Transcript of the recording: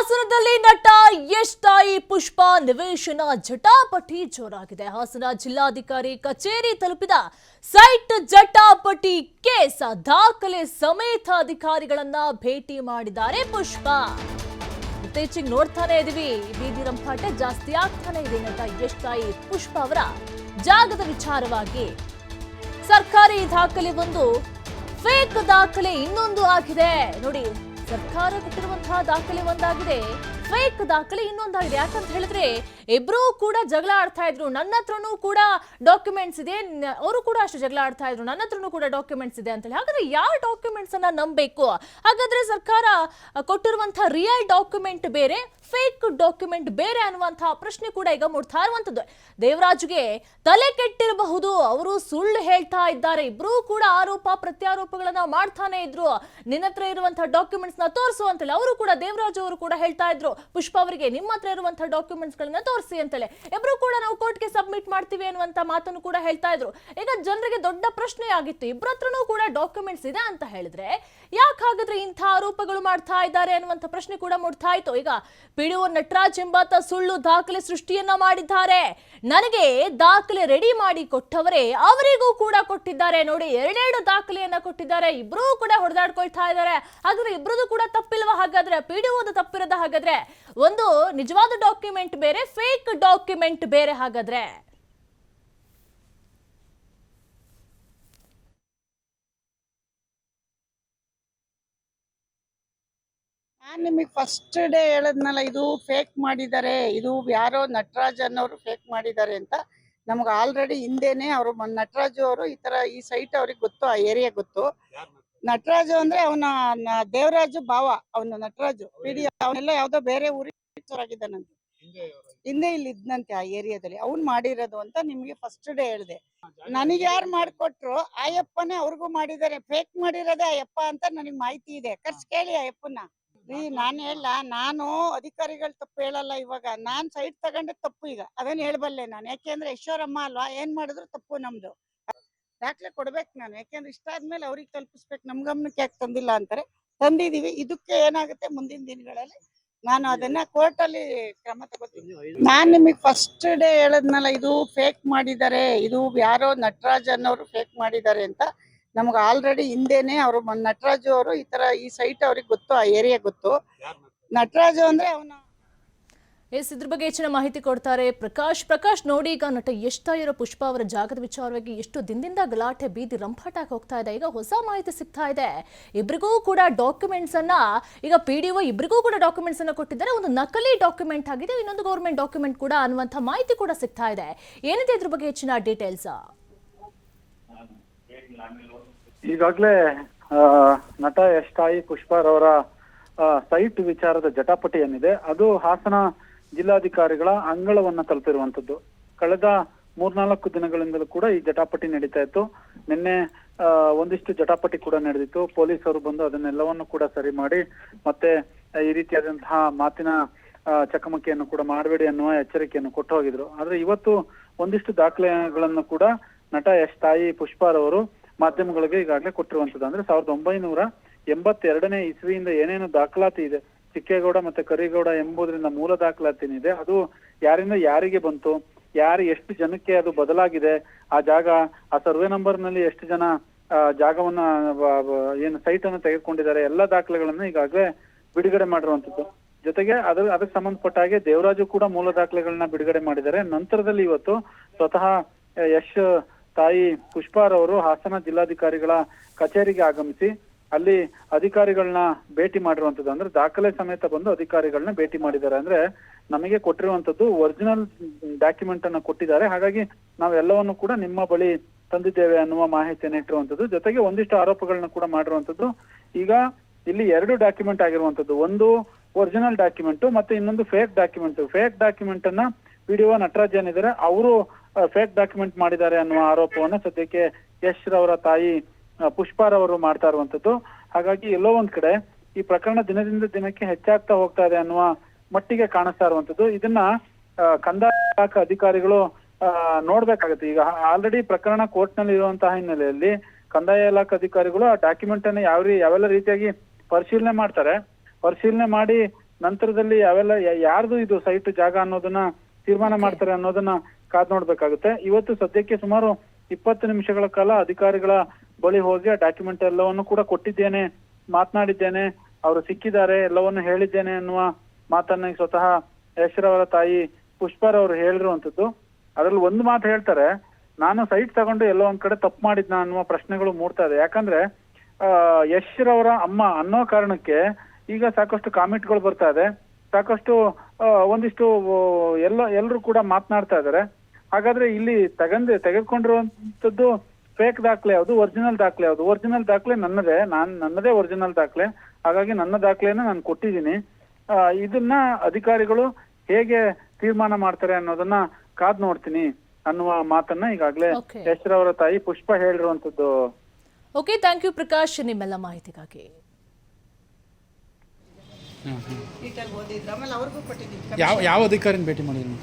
ಹಾಸನದಲ್ಲಿ ನಟ ಯಶ್ ತಾಯಿ ಪುಷ್ಪ ನಿವೇಶನ ಜಟಾಪಟಿ ಜೋರಾಗಿದೆ. ಹಾಸನ ಜಿಲ್ಲಾಧಿಕಾರಿ ಕಚೇರಿ ತಲುಪಿದ ಸೈಟ್ ಜಟಾಪಟಿ ಕೇಸ್ ದಾಖಲೆ ಸಮೇತ ಅಧಿಕಾರಿಗಳನ್ನ ಭೇಟಿ ಮಾಡಿದ್ದಾರೆ ಪುಷ್ಪ. ಇತ್ತೀಚೆಗೆ ನೋಡ್ತಾನೆ ಇದೀವಿ. ಬೀದಿ ರಂಪಾಟ ಜಾಸ್ತಿ ಆಗ್ತಾನೆ ಇದೆ ನಟ ಯಶ್ ತಾಯಿ ಪುಷ್ಪ ಅವರ ಜಾಗದ ವಿಚಾರವಾಗಿ. ಸರ್ಕಾರಿ ದಾಖಲೆ ಒಂದು, ಫೇಕ್ ದಾಖಲೆ ಇನ್ನೊಂದು ಆಗಿದೆ. ನೋಡಿ ಸರ್ಕಾರ ಕೊಟ್ಟಿರುವಂತಹ ದಾಖಲೆ ಒಂದಾಗಿದೆ. ಫೇಕ್ ದಾಖಲೆ ಇನ್ನೊಂದಾಗಿದೆ. ಯಾಕಂತ ಹೇಳಿದ್ರೆ ಇಬ್ರು ಕೂಡ ಜಗಳ ಆಡ್ತಾ ಇದ್ರು. ನನ್ನ ಹತ್ರನೂ ಕೂಡ ಡಾಕ್ಯುಮೆಂಟ್ಸ್ ಇದೆ. ಅವರು ಕೂಡ ಅಷ್ಟು ಜಗಳ ಆಡ್ತಾ ಇದ್ರು. ನನ್ನ ಹತ್ರನೂ ಕೂಡ ಡಾಕ್ಯುಮೆಂಟ್ಸ್ ಇದೆ ಅಂತೇಳಿ. ಹಾಗಾದ್ರೆ ಯಾವ ಡಾಕ್ಯುಮೆಂಟ್ಸ್ ಅನ್ನ ನಂಬಬೇಕು? ಹಾಗಾದ್ರೆ ಸರ್ಕಾರ ಕೊಟ್ಟಿರುವಂತ ಕೊಟ್ಟಿರುವಂತಹ ರಿಯಲ್ ಡಾಕ್ಯುಮೆಂಟ್ ಬೇರೆ ಫೇಕ್ ಡಾಕ್ಯುಮೆಂಟ್ ಬೇರೆ ಅನ್ನುವಂತಹ ಪ್ರಶ್ನೆ ಕೂಡ ಈಗ ಮೂಡ್ತಾ ಇರುವಂತದ್ದು ದೇವರಾಜ್ಗೆ ತಲೆ ಕೆಟ್ಟಿರಬಹುದು. ಅವರು ಸುಳ್ಳು ಹೇಳ್ತಾ ಇದ್ದಾರೆ. ಇಬ್ರು ಕೂಡ ಆರೋಪ, ಪ್ರತ್ಯಾರೋಪಗಳನ್ನ ಮಾಡ್ತಾನೆ ಇದ್ರು. ನಿನ್ನ ಹತ್ರ ಇರುವಂತಹ ಡಾಕ್ಯುಮೆಂಟ್ಸ್ನ ತೋರಿಸು ಅಂತೇಳಿ. ಅವರು ಕೂಡ ದೇವರಾಜ್ ಅವರು ಕೂಡ ಹೇಳ್ತಾ ಇದ್ರು. ಪುಷ್ಪ ಅವರಿಗೆ ನಿಮ್ಮ ಹತ್ರ ಇರುವಂತಹ ಡಾಕ್ಯುಮೆಂಟ್ಸ್ ಗಳನ್ನ ತೋರಿಸಿ ಅಂತಲೇ ಇಬ್ರು ಕೂಡ ನಾವು ಕೋರ್ಟ್ಗೆ ಸಬ್ಮಿಟ್ ಮಾಡ್ತೀವಿ ಅನ್ನುವಂತ ಮಾತನ್ನು ಕೂಡ ಹೇಳ್ತಾ ಇದ್ರು. ಈಗ ಜನರಿಗೆ ದೊಡ್ಡ ಪ್ರಶ್ನೆ ಆಗಿತ್ತು. ಇಬ್ಬರ ಕೂಡ ಡಾಕ್ಯುಮೆಂಟ್ಸ್ ಇದೆ ಅಂತ ಹೇಳಿದ್ರೆ ಯಾಕೆ ಹಾಗಾದ್ರೆ ಇಂಥ ಆರೋಪಗಳು ಮಾಡ್ತಾ ಇದ್ದಾರೆ ಅನ್ನುವಂಥ ಪ್ರಶ್ನೆ ಕೂಡ ಮೂಡ್ತಾ ಇತ್ತು. ಈಗ ಪಿಡಿಒ ನಟರಾಜ್ ಎಂಬಾತ ಸುಳ್ಳು ದಾಖಲೆ ಸೃಷ್ಟಿಯನ್ನ ಮಾಡಿದ್ದಾರೆ. ನನಗೆ ದಾಖಲೆ ರೆಡಿ ಮಾಡಿ ಕೊಟ್ಟವರೇ ಅವರಿಗೂ ಕೂಡ ಕೊಟ್ಟಿದ್ದಾರೆ. ನೋಡಿ, ಎರಡೆರಡು ದಾಖಲೆಯನ್ನ ಕೊಟ್ಟಿದ್ದಾರೆ. ಇಬ್ರು ಕೂಡ ಹೊಡೆದಾಡ್ಕೊಳ್ತಾ ಇದ್ದಾರೆ. ಹಾಗಾದ್ರೆ ಇಬ್ರದ್ದು ಕೂಡ ತಪ್ಪಿಲ್ವಾ? ಹಾಗಾದ್ರೆ ಪಿಡಿಒದು ತಪ್ಪಿರದ ಹಾಗಾದ್ರೆ ಒಂದು ನಿಜವಾದ ಡಾಕ್ಯುಮೆಂಟ್ ಬೇರೆ ಫೇಕ್ ಡಾಕ್ಯುಮೆಂಟ್ ಬೇರೆ ಹಾಗಾದ್ರೆ. ನಾನು ನಿಮಗೆ ಫಸ್ಟ್ ಡೇ ಹೇಳದ್ನಲ್ಲ ಇದು ಫೇಕ್ ಮಾಡಿದ್ದಾರೆ ಇದು ಯಾರೋ ನಟರಾಜ್ ಅನ್ನೋರು ಫೇಕ್ ಮಾಡಿದ್ದಾರೆ ಅಂತ. ನಮ್ಗೆ ಆಲ್ರೆಡಿ ಹಿಂದೆನೆ ಅವರು ನಟರಾಜು ಅವರು ಈ ತರ ಈ ಸೈಟ್ ಅವ್ರಿಗೆ ಗೊತ್ತು ಆ ಏರಿಯಾ ಗೊತ್ತು. ನಟರಾಜು ಅಂದ್ರೆ ಅವನ ದೇವರಾಜು ಭಾವ ಅವನು ನಟರಾಜು. ಪಿಡಿ ಅವನೆಲ್ಲ ಯಾವ್ದೋ ಬೇರೆ ಊರಿಗಿದ್ದಾನಂತೆ ಹಿಂದೆ ಇಲ್ಲಿ ಇದ್ನಂತೆ ಆ ಏರಿಯಾದಲ್ಲಿ. ಅವ್ನ್ ಮಾಡಿರೋದು ಅಂತ ನಿಮ್ಗೆ ಫಸ್ಟ್ ಡೇ ಹೇಳ್ದೆ. ನನಗೆ ಯಾರು ಮಾಡ್ಕೊಟ್ರು ಆಯಪ್ಪನೇ ಅವ್ರಿಗೂ ಮಾಡಿದ್ದಾರೆ. ಫೇಕ್ ಮಾಡಿರೋದೇ ಆಯಪ್ಪ ಅಂತ ನನಗೆ ಮಾಹಿತಿ ಇದೆ. ಖರ್ಚು ಕೇಳಿ ಆಯಪ್ಪನ ರೀ ನಾನ್ ಹೇಳ ನಾನು ಅಧಿಕಾರಿಗಳು ತಪ್ಪು ಹೇಳಲ್ಲ ಇವಾಗ. ನಾನ್ ಸೈಟ್ ತಗೊಂಡೆ ತಪ್ಪು ಈಗ. ಅದನ್ನ ಹೇಳ್ಬಲ್ಲೆ ನಾನು. ಯಾಕೆಂದ್ರೆ ಈಶ್ವರಮ್ಮ ಅಲ್ವಾ? ಏನ್ ಮಾಡಿದ್ರು ತಪ್ಪು ನಮ್ದು. ದಾಖಲೆ ಕೊಡ್ಬೇಕು ನಾನು. ಯಾಕೆಂದ್ರೆ ಇಷ್ಟ ಆದ್ಮೇಲೆ ಅವ್ರಿಗೆ ತಲುಪಿಸ್ಬೇಕು. ನಮ್ ಗಮನಕ್ಕೆ ಯಾಕೆ ತಂದಿಲ್ಲ ಅಂತಾರೆ. ತಂದಿದೀವಿ ಇದಕ್ಕೆ ಏನಾಗುತ್ತೆ ಮುಂದಿನ ದಿನಗಳಲ್ಲಿ ನಾನು ಅದನ್ನ ಕೋರ್ಟ್ ಅಲ್ಲಿ ಕ್ರಮ ತಗೋತೀನಿ. ನಾನ್ ನಿಮಗೆ ಫಸ್ಟ್ ಡೇ ಹೇಳದ್ನಲ್ಲ ಇದು ಫೇಕ್ ಮಾಡಿದ್ದಾರೆ. ಇದು ಯಾರೋ ನಟರಾಜ್ ಅನ್ನೋರು ಫೇಕ್ ಮಾಡಿದ್ದಾರೆ ಅಂತ. ನಮ್ಗೆ ಆಲ್ರೆಡಿ ಹಿಂದೆನೆ ಅವರು ನಟರಾಜು ಅವರು ಈ ತರ ಈ ಸೈಟ್ ಅವ್ರಿಗೆ ಗೊತ್ತು ಆ ಏರಿಯಾ ಗೊತ್ತು. ನಟರಾಜು ಅಂದ್ರೆ ಅವನ ಎಸ್, ಇದ್ರ ಬಗ್ಗೆ ಹೆಚ್ಚಿನ ಮಾಹಿತಿ ಕೊಡ್ತಾರೆ ಪ್ರಕಾಶ್. ಪ್ರಕಾಶ್ ನೋಡಿ, ಈಗ ನಟ ಎಷ್ಟ ಇರೋ ಪುಷ್ಪ ಅವರ ಜಾಗದ ವಿಚಾರವಾಗಿ ಎಷ್ಟು ದಿನದಿಂದ ಗಲಾಟೆ ಬೀದಿ ರಂಪಾಟಾಗಿ ಹೋಗ್ತಾ ಇದೆ. ಈಗ ಹೊಸ ಮಾಹಿತಿ ಸಿಗ್ತಾ ಇದೆ. ಇಬ್ರಿಗೂ ಕೂಡ ಡಾಕ್ಯುಮೆಂಟ್ಸ್ ಅನ್ನ, ಈಗ ಪಿ ಡಿ ಒ ಇಬ್ರಿಗೂ ಕೂಡ ಡಾಕ್ಯುಮೆಂಟ್ಸ್ ಅನ್ನ ಕೊಟ್ಟಿದ್ದಾರೆ. ಒಂದು ನಕಲಿ ಡಾಕ್ಯುಮೆಂಟ್ ಆಗಿದೆ, ಇನ್ನೊಂದು ಗೌರ್ಮೆಂಟ್ ಡಾಕ್ಯುಮೆಂಟ್ ಕೂಡ ಅನ್ನುವಂಥ ಮಾಹಿತಿ ಕೂಡ ಸಿಗ್ತಾ ಇದೆ. ಏನಿದೆ ಇದ್ರ ಬಗ್ಗೆ ಹೆಚ್ಚಿನ ಡೀಟೇಲ್ಸ್ ಈಗಾಗಲೇ ನಟ ಎಷ್ಟಾಯಿ ಪುಷ್ಪಾರವರ ಸೈಟ್ ವಿಚಾರದ ಜಟಾಪಟಿ ಏನಿದೆ, ಅದು ಹಾಸನ ಜಿಲ್ಲಾಧಿಕಾರಿಗಳ ಅಂಗಳವನ್ನ ತಲುಪಿರುವಂತದ್ದು. ಕಳೆದ ಮೂರ್ನಾಲ್ಕು ದಿನಗಳಿಂದಲೂ ಕೂಡ ಈ ಜಟಾಪಟಿ ನಡೀತಾ ಇತ್ತು. ನಿನ್ನೆ ಒಂದಿಷ್ಟು ಜಟಾಪಟಿ ಕೂಡ ನಡೆದಿತ್ತು. ಪೊಲೀಸರು ಬಂದು ಅದನ್ನೆಲ್ಲವನ್ನು ಕೂಡ ಸರಿ ಮಾಡಿ ಮತ್ತೆ ಈ ರೀತಿಯಾದಂತಹ ಮಾತಿನ ಚಕಮಕಿಯನ್ನು ಕೂಡ ಮಾಡಬೇಡಿ ಅನ್ನುವ ಎಚ್ಚರಿಕೆಯನ್ನು ಕೊಟ್ಟು ಹೋಗಿದ್ರು. ಆದ್ರೆ ಇವತ್ತು ಒಂದಿಷ್ಟು ದಾಖಲೆಗಳನ್ನು ಕೂಡ ನಟ ಎಸ್ ತಾಯಿ ಪುಷ್ಪಾರವರು ಮಾಧ್ಯಮಗಳಿಗೆ ಈಗಾಗಲೇ ಕೊಟ್ಟಿರುವಂತದ್ದು. ಅಂದ್ರೆ ಸಾವಿರದ ಒಂಬೈನೂರ ಎಂಬತ್ತೆರಡನೇ ಇಸ್ವಿಯಿಂದ ಏನೇನು ದಾಖಲಾತಿ ಇದೆ ಚಿಕ್ಕೇಗೌಡ ಮತ್ತೆ ಕರಿಗೌಡ ಎಂಬುದರಿಂದ ಮೂಲ ದಾಖಲಾತಿ ಏನಿದೆ, ಅದು ಯಾರಿಂದ ಯಾರಿಗೆ ಬಂತು, ಯಾರು ಎಷ್ಟು ಜನಕ್ಕೆ ಅದು ಬದಲಾಗಿದೆ, ಆ ಜಾಗ, ಆ ಸರ್ವೆ ನಂಬರ್ನಲ್ಲಿ ಎಷ್ಟು ಜನ ಜಾಗವನ್ನ ಏನು ಸೈಟ್ ಅನ್ನು ತೆಗೆದುಕೊಂಡಿದ್ದಾರೆ, ಎಲ್ಲ ದಾಖಲೆಗಳನ್ನು ಈಗಾಗಲೇ ಬಿಡುಗಡೆ ಮಾಡಿರುವಂತದ್ದು ಜೊತೆಗೆ ಅದ್ರ ಅದಕ್ಕೆ ಸಂಬಂಧಪಟ್ಟ ಹಾಗೆ ದೇವರಾಜು ಕೂಡ ಮೂಲ ದಾಖಲೆಗಳನ್ನ ಬಿಡುಗಡೆ ಮಾಡಿದ್ದಾರೆ. ನಂತರದಲ್ಲಿ ಇವತ್ತು ಸ್ವತಃ, ಯಶ್ ತಾಯಿ ಪುಷ್ಪಾರವರು ಹಾಸನ ಜಿಲ್ಲಾಧಿಕಾರಿಗಳ ಕಚೇರಿಗೆ ಆಗಮಿಸಿ ಅಲ್ಲಿ ಅಧಿಕಾರಿಗಳನ್ನ ಭೇಟಿ ಮಾಡಿರುವಂತದ್ದು ಅಂದ್ರೆ ದಾಖಲೆ ಸಮೇತ ಬಂದು ಅಧಿಕಾರಿಗಳನ್ನ ಭೇಟಿ ಮಾಡಿದ್ದಾರೆ. ಅಂದ್ರೆ ನಮಗೆ ಕೊಟ್ಟಿರುವಂತದ್ದು ಒರಿಜಿನಲ್ ಡಾಕ್ಯುಮೆಂಟ್ ಅನ್ನ ಕೊಟ್ಟಿದ್ದಾರೆ. ಹಾಗಾಗಿ ನಾವೆಲ್ಲವನ್ನು ಕೂಡ ನಿಮ್ಮ ಬಳಿ ತಂದಿದ್ದೇವೆ ಅನ್ನುವ ಮಾಹಿತಿಯನ್ನು ಇಟ್ಟಿರುವಂತದ್ದು ಜೊತೆಗೆ ಒಂದಿಷ್ಟು ಆರೋಪಗಳನ್ನ ಕೂಡ ಮಾಡಿರುವಂತದ್ದು ಈಗ ಇಲ್ಲಿ ಎರಡು ಡಾಕ್ಯುಮೆಂಟ್ ಆಗಿರುವಂತದ್ದು ಒಂದು ಒರಿಜಿನಲ್ ಡಾಕ್ಯುಮೆಂಟ್ ಮತ್ತೆ ಇನ್ನೊಂದು ಫೇಕ್ ಡಾಕ್ಯುಮೆಂಟ್ ಫೇಕ್ ಡಾಕ್ಯುಮೆಂಟ್ ಅನ್ನ ವಿಡಿಯೋ ನಟರಾಜ್ ಏನಿದ್ದಾರೆ, ಅವರು ಫೇಕ್ ಡಾಕ್ಯುಮೆಂಟ್ ಮಾಡಿದ್ದಾರೆ ಅನ್ನುವ ಆರೋಪವನ್ನ ಸದ್ಯಕ್ಕೆ ಯಶ್ ರವರ ತಾಯಿ ಪುಷ್ಪಾರವರು ಮಾಡ್ತಾ ಇರುವಂತದ್ದು. ಹಾಗಾಗಿ ಎಲ್ಲೋ ಒಂದ್ ಕಡೆ ಈ ಪ್ರಕರಣ ದಿನದಿಂದ ದಿನಕ್ಕೆ ಹೆಚ್ಚಾಗ್ತಾ ಹೋಗ್ತಾ ಇದೆ ಅನ್ನುವ ಮಟ್ಟಿಗೆ ಕಾಣಿಸ್ತಾ ಇರುವಂತದ್ದು. ಇದನ್ನ ಕಂದಾಯ ಇಲಾಖೆ ಅಧಿಕಾರಿಗಳು ಆ, ನೋಡ್ಬೇಕಾಗತ್ತೆ. ಈಗ ಆಲ್ರೆಡಿ ಪ್ರಕರಣ ಕೋರ್ಟ್ನಲ್ಲಿ ಇರುವಂತಹ ಹಿನ್ನೆಲೆಯಲ್ಲಿ ಕಂದಾಯ ಇಲಾಖೆ ಅಧಿಕಾರಿಗಳು ಆ ಡಾಕ್ಯುಮೆಂಟ್ ಅನ್ನ ಯಾವ ರೀ ಯಾವೆಲ್ಲ ರೀತಿಯಾಗಿ ಪರಿಶೀಲನೆ ಮಾಡ್ತಾರೆ ಪರಿಶೀಲನೆ ಮಾಡಿ ನಂತರದಲ್ಲಿ ಯಾವೆಲ್ಲ ಯಾರ್ದು ಇದು ಸೈಟ್ ಜಾಗ ಅನ್ನೋದನ್ನ ತೀರ್ಮಾನ ಮಾಡ್ತಾರೆ ಅನ್ನೋದನ್ನ ಕಾದ್ ನೋಡ್ಬೇಕಾಗುತ್ತೆ. ಇವತ್ತು ಸದ್ಯಕ್ಕೆ ಸುಮಾರು ಇಪ್ಪತ್ತು ನಿಮಿಷಗಳ ಕಾಲ ಅಧಿಕಾರಿಗಳ ಬಳಿ ಹೋಗಿ ಆ ಡಾಕ್ಯುಮೆಂಟ್ ಎಲ್ಲವನ್ನು ಕೂಡ ಕೊಟ್ಟಿದ್ದೇನೆ, ಮಾತನಾಡಿದ್ದೇನೆ, ಅವರು ಸಿಕ್ಕಿದ್ದಾರೆ, ಎಲ್ಲವನ್ನು ಹೇಳಿದ್ದೇನೆ ಅನ್ನುವ ಮಾತನ್ನ ಸ್ವತಃ ಯಶ್ರವರ ತಾಯಿ ಪುಷ್ಪರವರು ಹೇಳಿರುವಂತದ್ದು ಅದ್ರಲ್ಲಿ ಒಂದು ಮಾತು ಹೇಳ್ತಾರೆ, ನಾನು ಸೈಟ್ ತಗೊಂಡು ಎಲ್ಲೋ ಒಂದ್ ಕಡೆ ತಪ್ಪು ಮಾಡಿದ್ನ ಅನ್ನುವ ಪ್ರಶ್ನೆಗಳು ಮೂಡ್ತಾ ಇದೆ. ಯಾಕಂದ್ರೆ ಯಶ್ರವರ ಅಮ್ಮ ಅನ್ನೋ ಕಾರಣಕ್ಕೆ ಈಗ ಸಾಕಷ್ಟು ಕಾಮೆಂಟ್ಗಳು ಬರ್ತಾ ಇದೆ. ಸಾಕಷ್ಟು ಒಂದಿಷ್ಟು ಎಲ್ಲ ಎಲ್ಲರೂ ಕೂಡ ಮಾತನಾಡ್ತಾ ಇದ್ದಾರೆ. ಹಾಗಾದ್ರೆ ಇಲ್ಲಿ ತಗಂದ್ರೆ ತೆಗೆದುಕೊಂಡಿರುವಂತದ್ದು ಫೇಕ್ ದಾಖಲೆ ಯಾವುದು ಒರಿಜಿನಲ್ ದಾಖಲೆ ಯಾವುದು? ಒರಿಜಿನಲ್ ದಾಖಲೆ ನನ್ನದೇ ನಾನು ನನ್ನದೇ ಒರಿಜಿನಲ್ ದಾಖಲೆ. ಹಾಗಾಗಿ ನನ್ನ ದಾಖಲೆಯನ್ನು ನಾನು ಕೊಟ್ಟಿದ್ದೀನಿ. ಆ, ಇದನ್ನ ಅಧಿಕಾರಿಗಳು ಹೇಗೆ ತೀರ್ಮಾನ ಮಾಡ್ತಾರೆ ಅನ್ನೋದನ್ನ ಕಾದ್ ನೋಡ್ತೀನಿ ಅನ್ನುವ ಮಾತನ್ನ ಈಗಾಗಲೇ ಹೆಸರು ಅವರ ತಾಯಿ ಪುಷ್ಪ ಹೇಳಿರುವಂತದ್ದು. ಓಕೆ ಥ್ಯಾಂಕ್ ಯು ಪ್ರಕಾಶ್ ನಿಮ್ಮೆಲ್ಲ ಮಾಹಿತಿಗಾಗಿ. ಯಾವ ಯಾವ ಅಧಿಕಾರಿನ ಭೇಟಿ ಮಾಡಿದ್ರು?